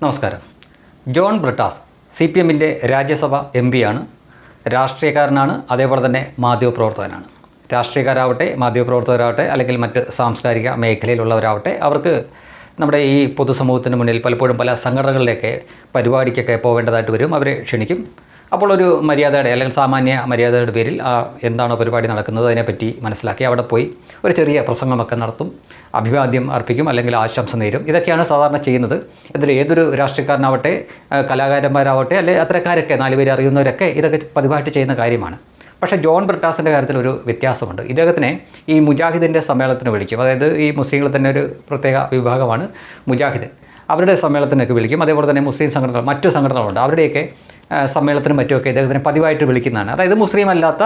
നമസ്കാരം. John Brittas C P എമ്മിന്റെ Rajya Sabha M പിയാണ് രാഷ്ട്രീയക്കാരനാണ് അതേപോലെ തന്നെ മാധ്യമപ്രവർത്തകനാണ്. രാഷ്ട്രീയക്കാരാവട്ടെ മാധ്യമപ്രവർത്തകരാവട്ടെ അല്ലെങ്കിൽ മറ്റ് സാംസ്കാരിക മേഖലയിലുള്ളവരാവട്ടെ അവർക്ക് നമ്മുടെ ഈ പൊതുസമൂഹത്തിന് മുന്നിൽ പലപ്പോഴും പല സംഘടനകളിലേക്ക് പരിപാടിക്കൊക്കെ പോകേണ്ടതായിട്ട് വരും. അവരെ ക്ഷണിക്കും. അപ്പോൾ ഒരു മര്യാദയുടെ അല്ലെങ്കിൽ സാമാന്യ മര്യാദയുടെ പേരിൽ ആ എന്താണോ പരിപാടി നടക്കുന്നത് അതിനെപ്പറ്റി മനസ്സിലാക്കി അവിടെ പോയി ഒരു ചെറിയ പ്രസംഗമൊക്കെ നടത്തും അഭിവാദ്യം അർപ്പിക്കും അല്ലെങ്കിൽ ആശംസ നേരും. ഇതൊക്കെയാണ് സാധാരണ ചെയ്യുന്നത്. ഇതിൽ ഏതൊരു രാഷ്ട്രീയക്കാരനാവട്ടെ കലാകാരന്മാരാവട്ടെ അല്ലെങ്കിൽ അത്തരക്കാരൊക്കെ നാലുപേരെ അറിയുന്നവരൊക്കെ ഇതൊക്കെ പതിവായിട്ട് ചെയ്യുന്ന കാര്യമാണ്. പക്ഷേ ജോൺ ബ്രിട്ടാസിന്റെ കാര്യത്തിൽ ഒരു വ്യത്യാസമുണ്ട്. ഇദ്ദേഹത്തിനെ ഈ മുജാഹിദിന്റെ സമ്മേളനത്തിന് വിളിക്കും. അതായത് ഈ മുസ്ലിങ്ങൾ തന്നെ ഒരു പ്രത്യേക വിഭാഗമാണ് മുജാഹിദ്. അവരുടെ സമ്മേളനത്തിനൊക്കെ വിളിക്കും. അതേപോലെ തന്നെ മുസ്ലിം സംഘടനകൾ മറ്റു സംഘടനകളുണ്ട്. അവരുടെയൊക്കെ സമ്മേളനത്തിനും മറ്റുമൊക്കെ ഇദ്ദേഹത്തിനെ പതിവായിട്ട് വിളിക്കുന്നതാണ്. അതായത് മുസ്ലിം അല്ലാത്ത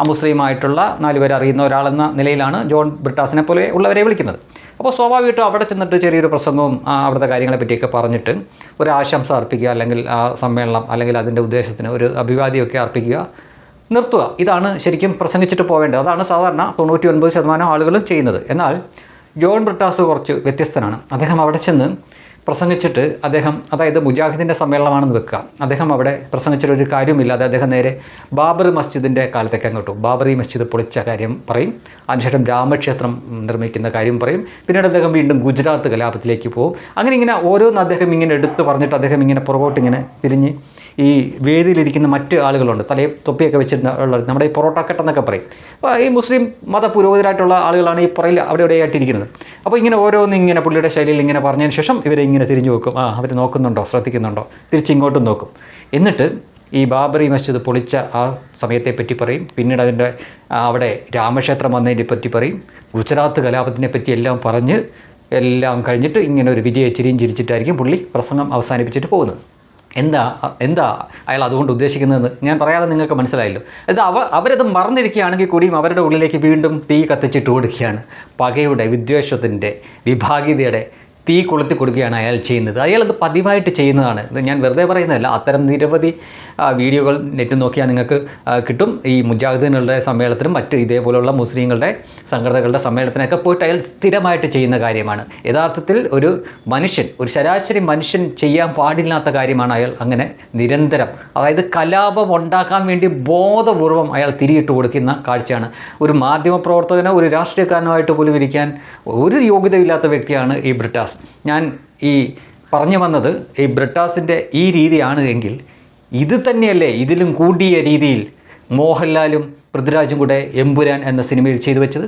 അമുസ്ലിമായിട്ടുള്ള നാലുപേരെ അറിയുന്ന ഒരാളെന്ന നിലയിലാണ് ജോൺ ബ്രിട്ടാസിനെ പോലെ ഉള്ളവരെ വിളിക്കുന്നത്. അപ്പോൾ സ്വാഭാവികമായിട്ടും അവിടെ ചെന്നിട്ട് ചെറിയൊരു പ്രസംഗവും അവിടുത്തെ കാര്യങ്ങളെ പറ്റിയൊക്കെ പറഞ്ഞിട്ട് ഒരു ആശംസ അർപ്പിക്കുക അല്ലെങ്കിൽ ആ സമ്മേളനം അല്ലെങ്കിൽ അതിന്റെ ഉദ്ദേശത്തിന് ഒരു അഭിവാദ്യമൊക്കെ അർപ്പിക്കുക നിർത്തുക. ഇതാണ് ശരിക്കും പ്രസംഗിച്ചിട്ട് പോവേണ്ടത്. അതാണ് സാധാരണ തൊണ്ണൂറ്റി ഒൻപത് ശതമാനം ആളുകളും ചെയ്യുന്നത്. എന്നാൽ ജോൺ ബ്രിട്ടാസ് കുറച്ച് വ്യത്യസ്തനാണ്. അദ്ദേഹം അവിടെ ചെന്ന് പ്രസംഗിച്ചിട്ട് അദ്ദേഹം അതായത് മുജാഹിദിന്റെ സമ്മേളനമാണെന്ന് വെക്കുക. അദ്ദേഹം അവിടെ പ്രസംഗിച്ചിട്ട് ഒരു കാര്യമില്ലാതെ അദ്ദേഹം നേരെ ബാബറി മസ്ജിദിന്റെ കാലത്തേക്ക് അങ്ങോട്ടും. ബാബറി മസ്ജിദ് പൊളിച്ച കാര്യം പറയും. അതിനുശേഷം രാമക്ഷേത്രം നിർമ്മിക്കുന്ന കാര്യം പറയും. പിന്നീട് അദ്ദേഹം വീണ്ടും ഗുജറാത്ത് കലാപത്തിലേക്ക് പോകും. അങ്ങനെ ഇങ്ങനെ ഓരോന്ന് അദ്ദേഹം ഇങ്ങനെ എടുത്ത് പറഞ്ഞിട്ട് അദ്ദേഹം ഇങ്ങനെ പുറകോട്ട് ഇങ്ങനെ തിരിഞ്ഞ് ഈ വേദിയിലിരിക്കുന്ന മറ്റ് ആളുകളുണ്ട്. തലയിൽ തൊപ്പിയൊക്കെ വെച്ചിരുന്ന ഉള്ള നമ്മുടെ ഈ പൊറോട്ട കെട്ടെന്നൊക്കെ പറയും. ഈ മുസ്ലിം മത പുരോഹിതരായിട്ടുള്ള ആളുകളാണ് ഈ പുറയിൽ അവിടെ ഇവിടെ ആയിട്ടിരിക്കുന്നത് അപ്പോൾ ഇങ്ങനെ ഓരോന്ന് ഇങ്ങനെ പുള്ളിയുടെ ശൈലിയിൽ ഇങ്ങനെ പറഞ്ഞതിന് ശേഷം ഇവരെ ഇങ്ങനെ തിരിഞ്ഞു നോക്കും. ആ അവർ നോക്കുന്നുണ്ടോ? ശ്രദ്ധിക്കുന്നുണ്ടോ? തിരിച്ചിങ്ങോട്ടും നോക്കും. എന്നിട്ട് ഈ ബാബറി മസ്ജിദ് പൊളിച്ച ആ സമയത്തെ പറ്റി പറയും. പിന്നീട് അതിന്റെ അവിടെ രാമക്ഷേത്രം വന്നതിനെ പറ്റി പറയും. ഗുജറാത്ത് കലാപത്തിനെ പറ്റി എല്ലാം പറഞ്ഞ് എല്ലാം കഴിഞ്ഞിട്ട് ഇങ്ങനെ ഒരു വിജയ ചിരിയും ചിരിച്ചിട്ടായിരിക്കും പുള്ളി പ്രസംഗം അവസാനിപ്പിച്ചിട്ട് പോകുന്നത്. എന്താ എന്താ അയാൾ അതുകൊണ്ട് ഉദ്ദേശിക്കുന്നതെന്ന് ഞാൻ പറയാതെ നിങ്ങൾക്ക് മനസ്സിലായല്ലോ. അത് അവ അവരത് മറന്നിരിക്കുകയാണെങ്കിൽ കൂടിയും അവരുടെ ഉള്ളിലേക്ക് വീണ്ടും തീ കത്തിച്ചിട്ട് കൊടുക്കുകയാണ് പകയുടെ വിദ്വേഷത്തിന്റെ വിഭാഗീയതയുടെ തീ കൊളുത്തി കൊടുക്കുകയാണ് അയാൾ ചെയ്യുന്നത്. അയാൾ അത് പതിവായിട്ട് ചെയ്യുന്നതാണ്. ഞാൻ വെറുതെ പറയുന്നതല്ല. അത്തരം നിരവധി വീഡിയോകൾ നെറ്റ് നോക്കിയാൽ നിങ്ങൾക്ക് കിട്ടും. ഈ മുജാഹിദീനുകളുടെ സമ്മേളനത്തിനും മറ്റ് ഇതേപോലുള്ള മുസ്ലിങ്ങളുടെ സംഘടനകളുടെ സമ്മേളനത്തിനൊക്കെ പോയിട്ട് അയാൾ സ്ഥിരമായിട്ട് ചെയ്യുന്ന കാര്യമാണ്. യഥാർത്ഥത്തിൽ ഒരു മനുഷ്യൻ ഒരു ശരാശരി മനുഷ്യൻ ചെയ്യാൻ പാടില്ലാത്ത കാര്യമാണ് അയാൾ അങ്ങനെ നിരന്തരം അതായത് കലാപം ഉണ്ടാക്കാൻ വേണ്ടി ബോധപൂർവം അയാൾ തിരിയിട്ട് കൊടുക്കുന്ന കാഴ്ചയാണ്. ഒരു മാധ്യമപ്രവർത്തകനോ ഒരു രാഷ്ട്രീയക്കാരനുമായിട്ട് പോലും ഇരിക്കാൻ ഒരു യോഗ്യതയില്ലാത്ത വ്യക്തിയാണ് ഈ ബ്രിട്ടാസ്. ഞാൻ ഈ പറഞ്ഞു വന്നത് ഈ ബ്രിട്ടാസിന്റെ ഈ രീതിയാണ് എങ്കിൽ ഇത് തന്നെയല്ലേ ഇതിലും കൂടിയ രീതിയിൽ മോഹൻലാലും പൃഥ്വിരാജും കൂടെ എമ്പുരാൻ എന്ന സിനിമയിൽ ചെയ്തു വെച്ചത്?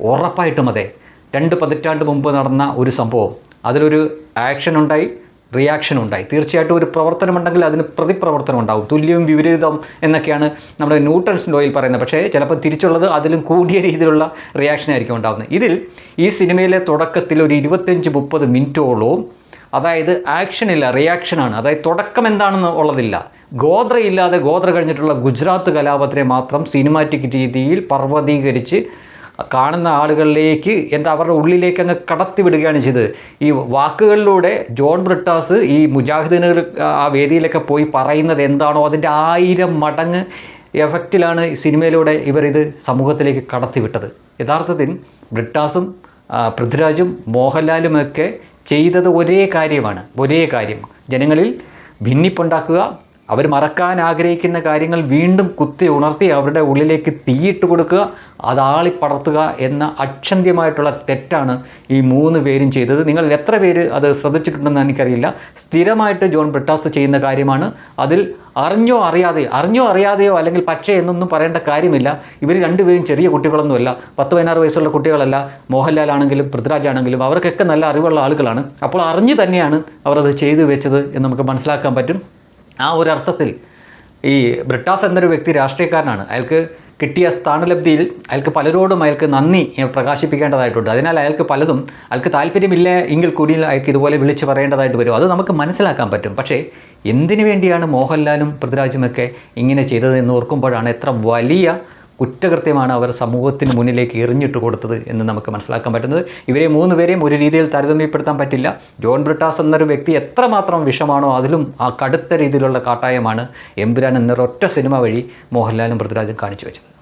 ഉറപ്പായിട്ടും അതെ. രണ്ട് പതിറ്റാണ്ട് മുമ്പ് നടന്ന ഒരു സംഭവം. അതിലൊരു ആക്ഷൻ ഉണ്ടായി റിയാക്ഷൻ ഉണ്ടായി. തീർച്ചയായിട്ടും ഒരു പ്രവർത്തനമുണ്ടെങ്കിൽ അതിന് പ്രതിപ്രവർത്തനം ഉണ്ടാവും. തുല്യവും വിപരീതം എന്നൊക്കെയാണ് നമ്മുടെ ന്യൂട്ടൺസ് ലോയിൽ പറയുന്നത്. പക്ഷേ ചിലപ്പോൾ തിരിച്ചുള്ളത് അതിലും കൂടിയ രീതിയിലുള്ള റിയാക്ഷൻ ആയിരിക്കും ഉണ്ടാകുന്നത് ഇതിൽ ഈ സിനിമയിലെ തുടക്കത്തിൽ ഒരു ഇരുപത്തഞ്ച് മുപ്പത് മിനിറ്റോളവും അതായത് ആക്ഷനില്ല റിയാക്ഷനാണ് അതായത് തുടക്കം എന്താണെന്ന് ഉള്ളതില്ല. ഗോത്രയില്ലാതെ ഗോത്ര കഴിഞ്ഞിട്ടുള്ള ഗുജറാത്ത് കലാപത്തിനെ മാത്രം സിനിമാറ്റിക് രീതിയിൽ പർവതീകരിച്ച് കാണുന്ന ആളുകളിലേക്ക് എന്താ അവരുടെ ഉള്ളിലേക്ക് അങ്ങ് കടത്തിവിടുകയാണ് ചെയ്തത്. ഈ വാക്കുകളിലൂടെ ജോൺ ബ്രിട്ടാസ് ഈ മുജാഹിദീനുകൾ ആ വേദിയിലൊക്കെ പോയി പറയുന്നത് എന്താണോ അതിന്റെ ആയിരം മടങ്ങ് എഫക്റ്റിലാണ് സിനിമയിലൂടെ ഇവർ ഇത് സമൂഹത്തിലേക്ക് കടത്തിവിട്ടത് യഥാർത്ഥത്തിൽ ബ്രിട്ടാസും പൃഥ്വിരാജും മോഹൻലാലുമൊക്കെ ചെയ്തത് ഒരേ കാര്യമാണ്. ഒരേ കാര്യം. ജനങ്ങളിൽ ഭിന്നിപ്പുണ്ടാക്കുക അവർ മറക്കാൻ ആഗ്രഹിക്കുന്ന കാര്യങ്ങൾ വീണ്ടും കുത്തി ഉണർത്തി അവരുടെ ഉള്ളിലേക്ക് തീയിട്ട് കൊടുക്കുക അതാളി പടർത്തുക എന്ന അക്ഷന്ത്യമായിട്ടുള്ള തെറ്റാണ് ഈ മൂന്ന് പേരും ചെയ്തത്. നിങ്ങൾ എത്ര പേര് അത് ശ്രദ്ധിച്ചിട്ടുണ്ടെന്ന് എനിക്കറിയില്ല. സ്ഥിരമായിട്ട് ജോൺ ബ്രിട്ടാസ് ചെയ്യുന്ന കാര്യമാണ്. അതിൽ അറിഞ്ഞോ അറിയാതെയോ അറിഞ്ഞോ അറിയാതെയോ അല്ലെങ്കിൽ പക്ഷേ എന്നൊന്നും പറയേണ്ട കാര്യമില്ല. ഇവർ രണ്ടുപേരും ചെറിയ കുട്ടികളൊന്നുമല്ല. പത്ത് പതിനാറ് വയസ്സുള്ള കുട്ടികളല്ല. മോഹൻലാൽ ആണെങ്കിലും പൃഥ്വിരാജ് ആണെങ്കിലും അവർക്കൊക്കെ നല്ല അറിവുള്ള ആളുകളാണ്. അപ്പോൾ അറിഞ്ഞു തന്നെയാണ് അവർ അത് ചെയ്തു വെച്ചത് എന്ന് നമുക്ക് മനസ്സിലാക്കാൻ പറ്റും. ആ ഒരു അർത്ഥത്തിൽ ഈ ബ്രിട്ടാസ് എന്നൊരു വ്യക്തി രാഷ്ട്രീയക്കാരനാണ്. അയാൾക്ക് കിട്ടിയ സ്ഥാനലബ്ധിയിൽ അയാൾക്ക് പലരോടും അയാൾക്ക് നന്ദി പ്രകാശിപ്പിക്കേണ്ടതായിട്ടുണ്ട്. അതിനാൽ അയാൾക്ക് പലതും അയാൾക്ക് താല്പര്യമില്ല എങ്കിൽ കൂടി അയാൾക്ക് ഇതുപോലെ വിളിച്ച് പറയേണ്ടതായിട്ട് വരും. അത് നമുക്ക് മനസ്സിലാക്കാൻ പറ്റും. പക്ഷേ എന്തിനു വേണ്ടിയാണ് മോഹൻലാലും പൃഥ്വിരാജുമൊക്കെ ഇങ്ങനെ ചെയ്തത് എന്ന് ഓർക്കുമ്പോഴാണ് എത്ര വലിയ കുറ്റകൃത്യമാണ് അവർ സമൂഹത്തിന് മുന്നിലേക്ക് എറിഞ്ഞിട്ട് കൊടുത്തത് എന്ന് നമുക്ക് മനസ്സിലാക്കാൻ പറ്റുന്നത്. ഇവരെ മൂന്ന് പേരെയും ഒരു രീതിയിൽ താരതമ്യപ്പെടുത്താൻ പറ്റില്ല. ജോൺ ബ്രിട്ടാസ് എന്നൊരു വ്യക്തി എത്രമാത്രം വിഷമാണോ അതിലും ആ കടുത്ത രീതിയിലുള്ള കാട്ടായമാണ് എമ്പുരാൻ എന്നൊരൊറ്റ സിനിമ വഴി മോഹൻലാലും പൃഥ്വിരാജും കാണിച്ചു വെച്ചത്.